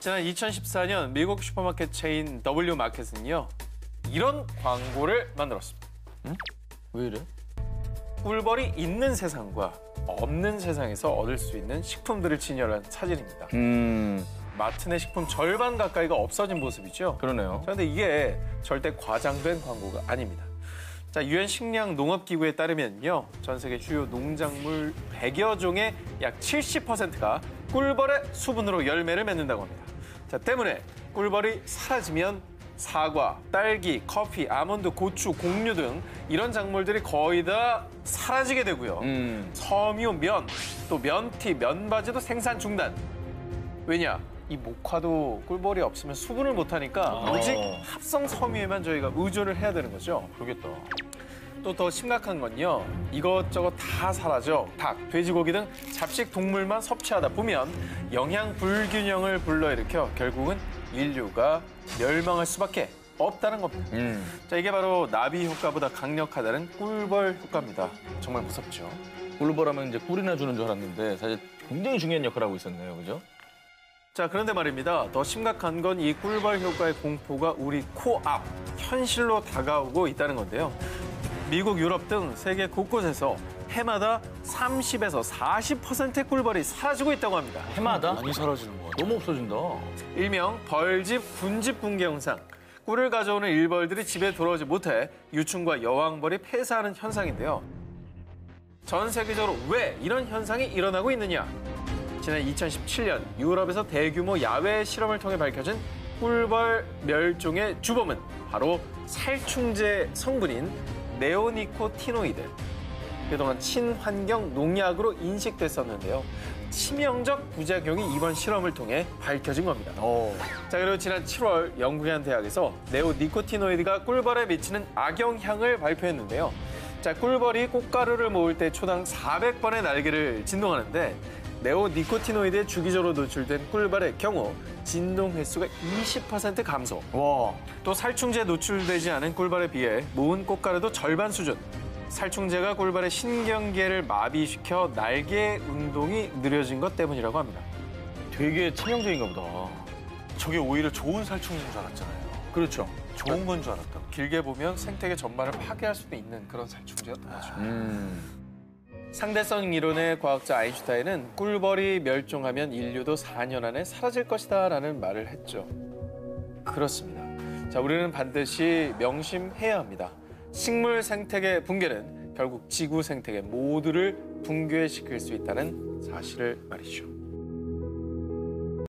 지난 2014년 미국 슈퍼마켓 체인 W 마켓은요 이런 광고를 만들었습니다. 왜 이래? 꿀벌이 있는 세상과 없는 세상에서 얻을 수 있는 식품들을 진열한 사진입니다. 음, 마트 내 식품 절반 가까이가 없어진 모습이죠. 그러네요. 그런데 이게 절대 과장된 광고가 아닙니다. 자, 유엔 식량 농업 기구에 따르면요. 전 세계 주요 농작물 100여 종의 약 70%가 꿀벌의 수분으로 열매를 맺는다고 합니다. 자, 때문에 꿀벌이 사라지면 사과, 딸기, 커피, 아몬드, 고추, 곡류 등 이런 작물들이 거의 다 사라지게 되고요. 음, 섬유, 면, 또 면티, 면바지도 생산 중단. 왜냐? 이 목화도 꿀벌이 없으면 수분을 못하니까 아. 오직 합성 섬유에만 저희가 의존을 해야 되는 거죠. 그러겠다. 또 더 심각한 건요. 이것저것 다 사라져. 닭, 돼지고기 등 잡식 동물만 섭취하다 보면 영양 불균형을 불러일으켜 결국은 인류가 멸망할 수밖에 없다는 겁니다. 음, 자, 이게 바로 나비 효과보다 강력하다는 꿀벌 효과입니다. 정말 무섭죠. 꿀벌하면 이제 꿀이나 주는 줄 알았는데 사실 굉장히 중요한 역할을 하고 있었네요, 그죠? 자, 그런데 말입니다. 더 심각한 건 이 꿀벌 효과의 공포가 우리 코앞, 현실로 다가오고 있다는 건데요. 미국, 유럽 등 세계 곳곳에서 해마다 30에서 40%의 꿀벌이 사라지고 있다고 합니다. 해마다 많이 사라지는 것 같아요. 너무 없어진다. 일명 벌집 군집 붕괴 현상. 꿀을 가져오는 일벌들이 집에 돌아오지 못해 유충과 여왕벌이 폐사하는 현상인데요. 전 세계적으로 왜 이런 현상이 일어나고 있느냐? 지난 2017년 유럽에서 대규모 야외 실험을 통해 밝혀진 꿀벌 멸종의 주범은 바로 살충제 성분인 네오니코티노이드. 그동안 친환경 농약으로 인식됐었는데요. 치명적 부작용이 이번 실험을 통해 밝혀진 겁니다. 어, 자 그리고 지난 7월 영국의 한 대학에서 네오니코티노이드가 꿀벌에 미치는 악영향을 발표했는데요. 자 꿀벌이 꽃가루를 모을 때 초당 400번의 날개를 진동하는데 네오니코티노이드에 주기적으로 노출된 꿀벌의 경우 진동 횟수가 20% 감소. 와, 또 살충제에 노출되지 않은 꿀벌에 비해 모은 꽃가루도 절반 수준. 살충제가 꿀벌의 신경계를 마비시켜 날개 운동이 느려진 것 때문이라고 합니다. 되게 치명적인가 보다. 저게 오히려 좋은 살충제인 줄 알았잖아요. 그렇죠. 좋은 건 줄 알았다고. 길게 보면 생태계 전반을 파괴할 수도 있는 그런 살충제였던 거죠. 음, 상대성 이론의 과학자 아인슈타인은 꿀벌이 멸종하면 인류도 4년 안에 사라질 것이다 라는 말을 했죠. 그렇습니다. 자, 우리는 반드시 명심해야 합니다. 식물 생태계 붕괴는 결국 지구 생태계 모두를 붕괴시킬 수 있다는 사실을 말이죠.